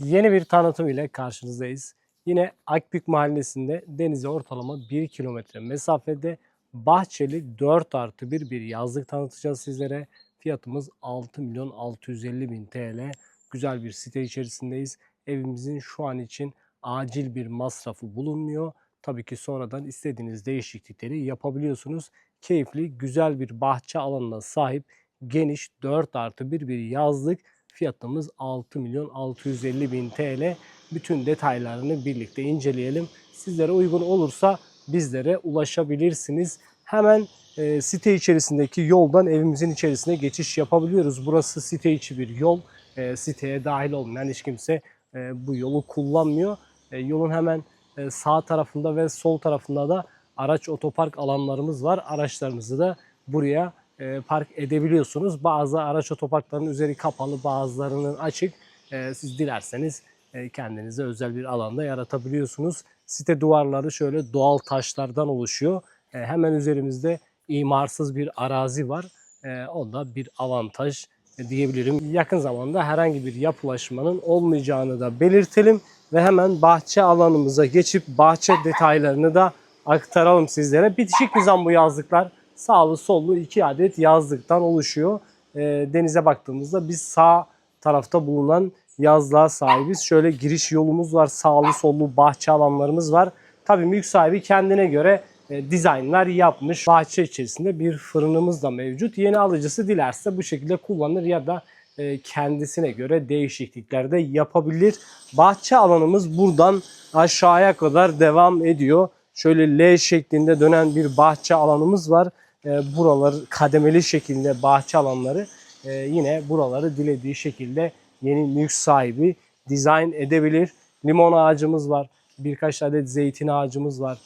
Yeni bir tanıtım ile karşınızdayız. Yine Akbük Mahallesi'nde denize ortalama 1 kilometre mesafede bahçeli 4 artı 1 bir yazlık tanıtacağız sizlere. Fiyatımız 6 milyon 650 bin TL. Güzel bir site içerisindeyiz. Evimizin şu an için acil bir masrafı bulunmuyor. Tabii ki sonradan istediğiniz değişiklikleri yapabiliyorsunuz. Keyifli, güzel bir bahçe alanına sahip geniş 4 artı 1 bir yazlık Fiyatımız 6 milyon 650 bin TL. Bütün detaylarını birlikte inceleyelim. Sizlere uygun olursa bizlere ulaşabilirsiniz. Hemen e, site içerisindeki yoldan evimizin içerisine geçiş yapabiliyoruz. Burası site içi bir yol. E, siteye dahil olmayan hiç kimse e, bu yolu kullanmıyor. E, yolun hemen e, sağ tarafında ve sol tarafında da araç otopark alanlarımız var. Araçlarınızı da buraya e, park edebiliyorsunuz. Bazı araç otoparklarının üzeri kapalı, bazılarının açık. E, siz dilerseniz e, kendinize özel bir alanda yaratabiliyorsunuz. Site duvarları şöyle doğal taşlardan oluşuyor. Hemen üzerimizde imarsız bir arazi var. E, o da bir avantaj diyebilirim. Yakın zamanda herhangi bir yapılaşmanın olmayacağını da belirtelim ve hemen bahçe alanımıza geçip bahçe detaylarını da aktaralım sizlere. Bitişik nizam bu yazlıklar sağlı sollu iki adet yazlıktan oluşuyor. E, denize baktığımızda biz sağ tarafta bulunan yazlığa sahibiz. Şöyle giriş yolumuz var. Sağlı sollu bahçe alanlarımız var. Tabii mülk sahibi kendine göre e, dizaynlar yapmış. Bahçe içerisinde bir fırınımız da mevcut. Yeni alıcısı dilerse bu şekilde kullanır ya da e, kendisine göre değişiklikler de yapabilir. Bahçe alanımız buradan aşağıya kadar devam ediyor. Şöyle L şeklinde dönen bir bahçe alanımız var. E, buralar kademeli şekilde bahçe alanları e, yine buraları dilediği şekilde yeni mülk sahibi dizayn edebilir. Limon ağacımız var. Birkaç adet zeytin ağacımız var.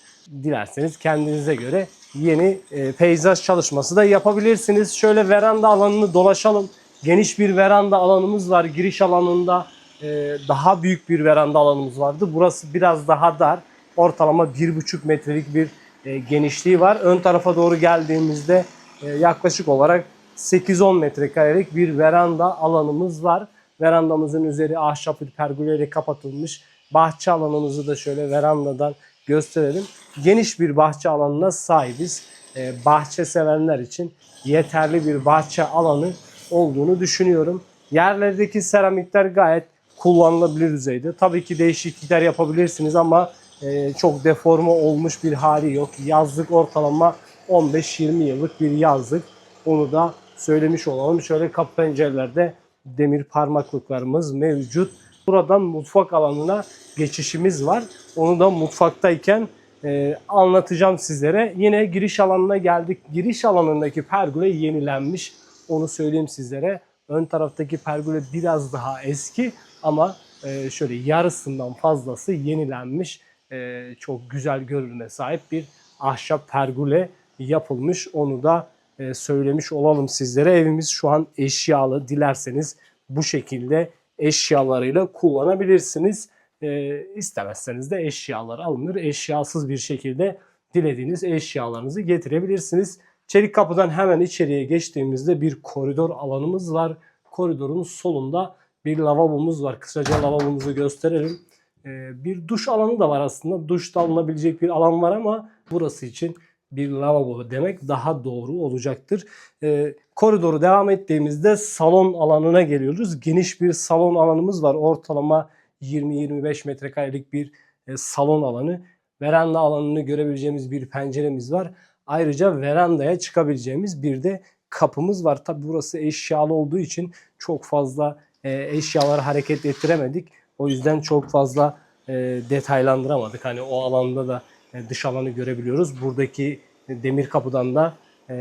Dilerseniz kendinize göre yeni e, peyzaj çalışması da yapabilirsiniz. Şöyle veranda alanını dolaşalım. Geniş bir veranda alanımız var. Giriş alanında e, daha büyük bir veranda alanımız vardı. Burası biraz daha dar. Ortalama 1,5 metrelik bir e, genişliği var. Ön tarafa doğru geldiğimizde e, yaklaşık olarak 8-10 metrekarelik bir veranda alanımız var. Verandamızın üzeri ahşap bir pergoleyle kapatılmış. Bahçe alanımızı da şöyle verandadan gösterelim. Geniş bir bahçe alanına sahibiz. E, bahçe sevenler için yeterli bir bahçe alanı olduğunu düşünüyorum. Yerlerdeki seramikler gayet kullanılabilir düzeyde. Tabii ki değişiklikler yapabilirsiniz ama e, çok deforme olmuş bir hali yok. Yazlık ortalama 15-20 yıllık bir yazlık. Onu da söylemiş olalım. Şöyle kapı pencerelerde demir parmaklıklarımız mevcut. Buradan mutfak alanına geçişimiz var. Onu da mutfaktayken e, anlatacağım sizlere. Yine giriş alanına geldik. Giriş alanındaki pergole yenilenmiş. Onu söyleyeyim sizlere. Ön taraftaki pergole biraz daha eski ama e, şöyle yarısından fazlası yenilenmiş. E, çok güzel görünüme sahip bir ahşap pergole yapılmış. Onu da e, söylemiş olalım sizlere. Evimiz şu an eşyalı. Dilerseniz bu şekilde eşyalarıyla kullanabilirsiniz. E, istemezseniz de eşyalar alınır. Eşyasız bir şekilde dilediğiniz eşyalarınızı getirebilirsiniz. Çelik kapıdan hemen içeriye geçtiğimizde bir koridor alanımız var. Koridorun solunda bir lavabomuz var. Kısaca lavabomuzu gösterelim. Ee, bir duş alanı da var aslında. Duşta alınabilecek bir alan var ama burası için bir lavabo demek daha doğru olacaktır. Ee, koridoru devam ettiğimizde salon alanına geliyoruz. Geniş bir salon alanımız var. Ortalama 20-25 metrekarelik bir e, salon alanı. Veranda alanını görebileceğimiz bir penceremiz var. Ayrıca verandaya çıkabileceğimiz bir de kapımız var. Tabi burası eşyalı olduğu için çok fazla e, eşyaları hareket ettiremedik. O yüzden çok fazla e, detaylandıramadık. Hani o alanda da e, dış alanı görebiliyoruz. Buradaki demir kapıdan da e,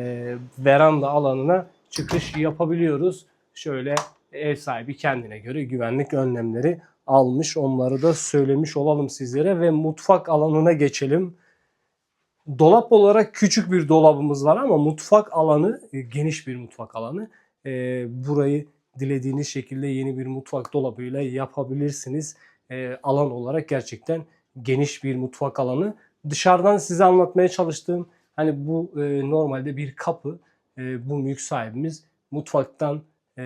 veranda alanına çıkış yapabiliyoruz. Şöyle ev sahibi kendine göre güvenlik önlemleri almış. Onları da söylemiş olalım sizlere ve mutfak alanına geçelim. Dolap olarak küçük bir dolabımız var ama mutfak alanı geniş bir mutfak alanı. Burayı dilediğiniz şekilde yeni bir mutfak dolabıyla yapabilirsiniz. E, alan olarak gerçekten geniş bir mutfak alanı. Dışarıdan size anlatmaya çalıştığım hani bu e, normalde bir kapı. E, bu mülk sahibimiz mutfaktan e,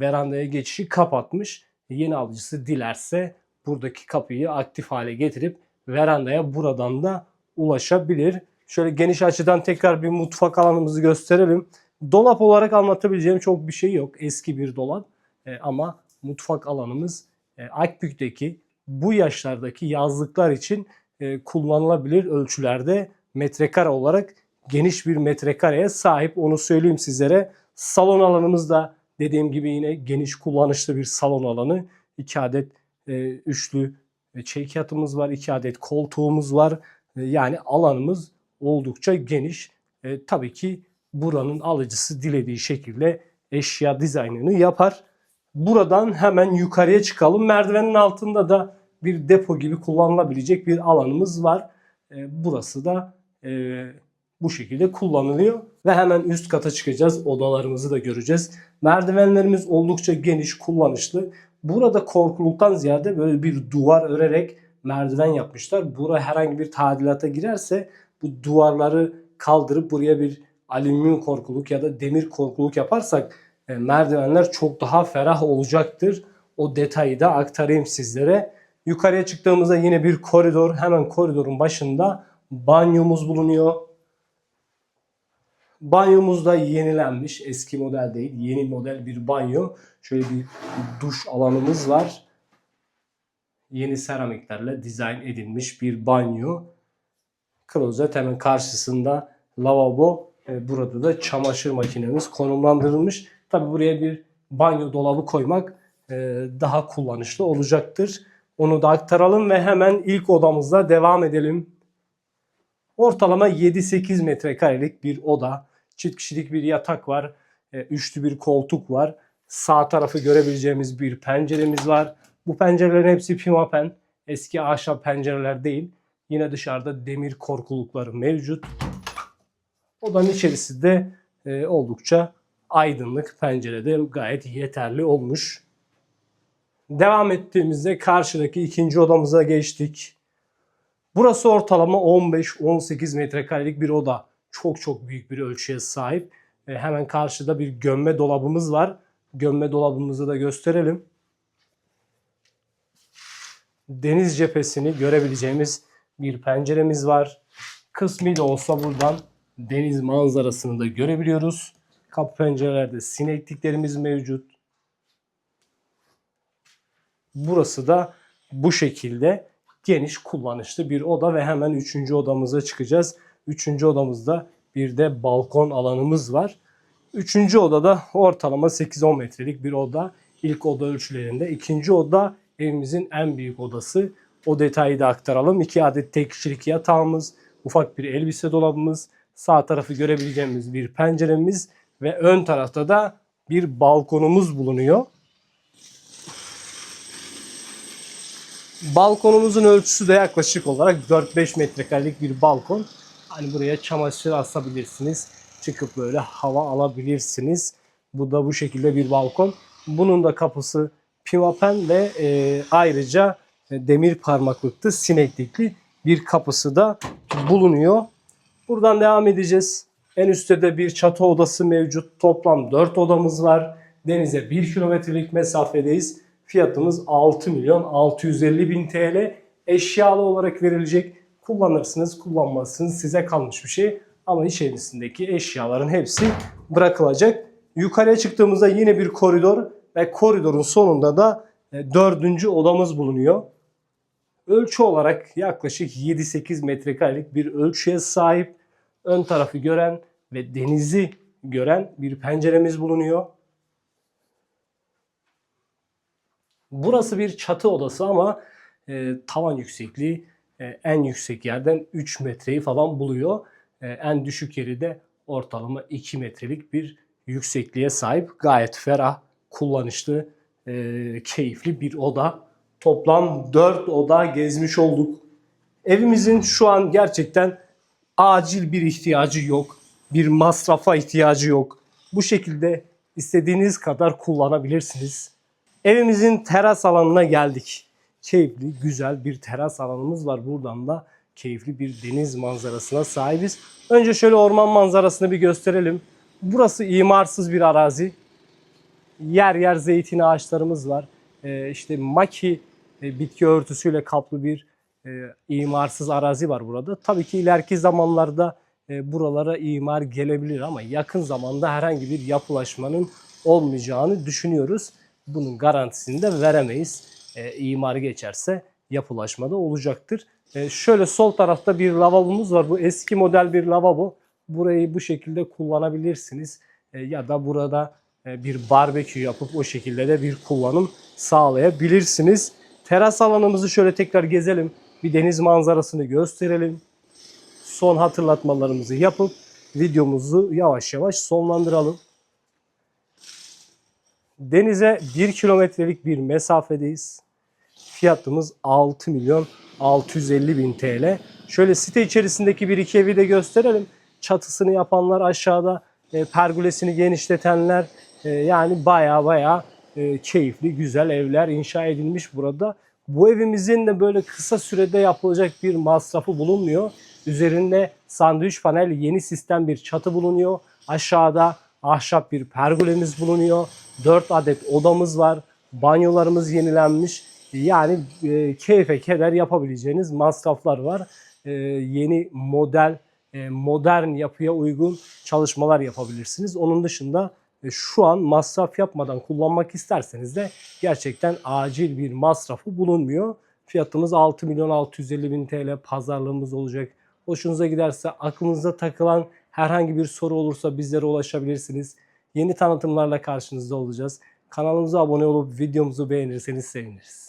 verandaya geçişi kapatmış. yeni alıcısı dilerse buradaki kapıyı aktif hale getirip verandaya buradan da ulaşabilir. Şöyle geniş açıdan tekrar bir mutfak alanımızı gösterelim. Dolap olarak anlatabileceğim çok bir şey yok. Eski bir dolap E, ama mutfak alanımız Akbük'teki bu yaşlardaki yazlıklar için e, kullanılabilir ölçülerde metrekare olarak geniş bir metrekareye sahip onu söyleyeyim sizlere. Salon alanımız da dediğim gibi yine geniş kullanışlı bir salon alanı. 2 adet e, üçlü e, çekyatımız var, 2 adet koltuğumuz var. E, yani alanımız oldukça geniş. E, tabii ki buranın alıcısı dilediği şekilde eşya dizaynını yapar. Buradan hemen yukarıya çıkalım. Merdivenin altında da bir depo gibi kullanılabilecek bir alanımız var. E, burası da e, bu şekilde kullanılıyor. Ve hemen üst kata çıkacağız. Odalarımızı da göreceğiz. Merdivenlerimiz oldukça geniş, kullanışlı. Burada korkuluktan ziyade böyle bir duvar örerek merdiven yapmışlar. Bura herhangi bir tadilata girerse bu duvarları kaldırıp buraya bir alüminyum korkuluk ya da demir korkuluk yaparsak merdivenler çok daha ferah olacaktır. O detayı da aktarayım sizlere. Yukarıya çıktığımızda yine bir koridor. Hemen koridorun başında banyomuz bulunuyor. Banyomuz da yenilenmiş. Eski model değil. Yeni model bir banyo. Şöyle bir duş alanımız var. Yeni seramiklerle dizayn edilmiş bir banyo. Klozet hemen karşısında lavabo. E, Burada da çamaşır makinemiz konumlandırılmış. Tabi buraya bir banyo dolabı koymak e, daha kullanışlı olacaktır. Onu da aktaralım ve hemen ilk odamızla devam edelim. Ortalama 7-8 metrekarelik bir oda. Çift kişilik bir yatak var. E, Üçlü bir koltuk var. Sağ tarafı görebileceğimiz bir penceremiz var. Bu pencerelerin hepsi pimapen. Eski ahşap pencereler değil. Yine dışarıda demir korkulukları mevcut. Odanın içerisi de e, oldukça aydınlık. Pencerede gayet yeterli olmuş. Devam ettiğimizde karşıdaki ikinci odamıza geçtik. Burası ortalama 15-18 metrekarelik bir oda. Çok çok büyük bir ölçüye sahip. E, hemen karşıda bir gömme dolabımız var. Gömme dolabımızı da gösterelim. Deniz cephesini görebileceğimiz bir penceremiz var. Kısmi de olsa buradan deniz manzarasını da görebiliyoruz. Kapı pencerelerde sinekliklerimiz mevcut. Burası da bu şekilde geniş kullanışlı bir oda ve hemen üçüncü odamıza çıkacağız. Üçüncü odamızda bir de balkon alanımız var. Üçüncü odada ortalama 8-10 metrelik bir oda. İlk oda ölçülerinde. İkinci oda evimizin en büyük odası. O detayı da aktaralım. İki adet tek kişilik yatağımız, ufak bir elbise dolabımız, sağ tarafı görebileceğimiz bir penceremiz ve ön tarafta da bir balkonumuz bulunuyor. Balkonumuzun ölçüsü de yaklaşık olarak 4-5 metrekarelik bir balkon. Hani buraya çamaşır asabilirsiniz. Çıkıp böyle hava alabilirsiniz. Bu da bu şekilde bir balkon. Bunun da kapısı pimapen ve e, ayrıca e, demir parmaklıklı sineklikli bir kapısı da bulunuyor. Buradan devam edeceğiz. En üstte de bir çatı odası mevcut. Toplam 4 odamız var. Denize 1 kilometrelik mesafedeyiz. Fiyatımız 6 milyon 650 bin TL. Eşyalı olarak verilecek. Kullanırsınız, kullanmazsınız. Size kalmış bir şey. Ama içerisindeki eşyaların hepsi bırakılacak. Yukarıya çıktığımızda yine bir koridor ve koridorun sonunda da e, dördüncü odamız bulunuyor. Ölçü olarak yaklaşık 7-8 metrekarelik bir ölçüye sahip. Ön tarafı gören ve denizi gören bir penceremiz bulunuyor. Burası bir çatı odası ama e, tavan yüksekliği e, en yüksek yerden 3 metreyi falan buluyor. E, en düşük yeri de ortalama 2 metrelik bir yüksekliğe sahip. Gayet ferah, kullanışlı, e, keyifli bir oda. Toplam 4 oda gezmiş olduk. Evimizin şu an gerçekten acil bir ihtiyacı yok. Bir masrafa ihtiyacı yok. Bu şekilde istediğiniz kadar kullanabilirsiniz. Evimizin teras alanına geldik. Keyifli, güzel bir teras alanımız var. Buradan da keyifli bir deniz manzarasına sahibiz. Önce şöyle orman manzarasını bir gösterelim. Burası imarsız bir arazi. Yer yer zeytin ağaçlarımız var. e, işte maki e, bitki örtüsüyle kaplı bir e, imarsız arazi var burada. Tabii ki ileriki zamanlarda e, buralara imar gelebilir ama yakın zamanda herhangi bir yapılaşmanın olmayacağını düşünüyoruz. Bunun garantisini de veremeyiz. E, imar geçerse yapılaşma da olacaktır. E, şöyle sol tarafta bir lavabomuz var. Bu eski model bir lavabo. Burayı bu şekilde kullanabilirsiniz. E, ya da burada e, bir barbekü yapıp o şekilde de bir kullanım sağlayabilirsiniz. Teras alanımızı şöyle tekrar gezelim. Bir deniz manzarasını gösterelim. Son hatırlatmalarımızı yapıp videomuzu yavaş yavaş sonlandıralım. Denize 1 kilometrelik bir mesafedeyiz. Fiyatımız 6 milyon 650 bin TL. Şöyle site içerisindeki bir iki evi de gösterelim. Çatısını yapanlar aşağıda, e, pergolesini genişletenler e, yani baya baya e, keyifli, güzel evler inşa edilmiş burada. Bu evimizin de böyle kısa sürede yapılacak bir masrafı bulunmuyor. Üzerinde sandviç panel yeni sistem bir çatı bulunuyor. Aşağıda ahşap bir pergolemiz bulunuyor. 4 adet odamız var. Banyolarımız yenilenmiş. Yani e, keyfe keder yapabileceğiniz masraflar var. E, yeni model, e, modern yapıya uygun çalışmalar yapabilirsiniz. Onun dışında şu an masraf yapmadan kullanmak isterseniz de gerçekten acil bir masrafı bulunmuyor. Fiyatımız 6 milyon 650 bin TL pazarlığımız olacak. Hoşunuza giderse aklınıza takılan herhangi bir soru olursa bizlere ulaşabilirsiniz. Yeni tanıtımlarla karşınızda olacağız. Kanalımıza abone olup videomuzu beğenirseniz seviniriz.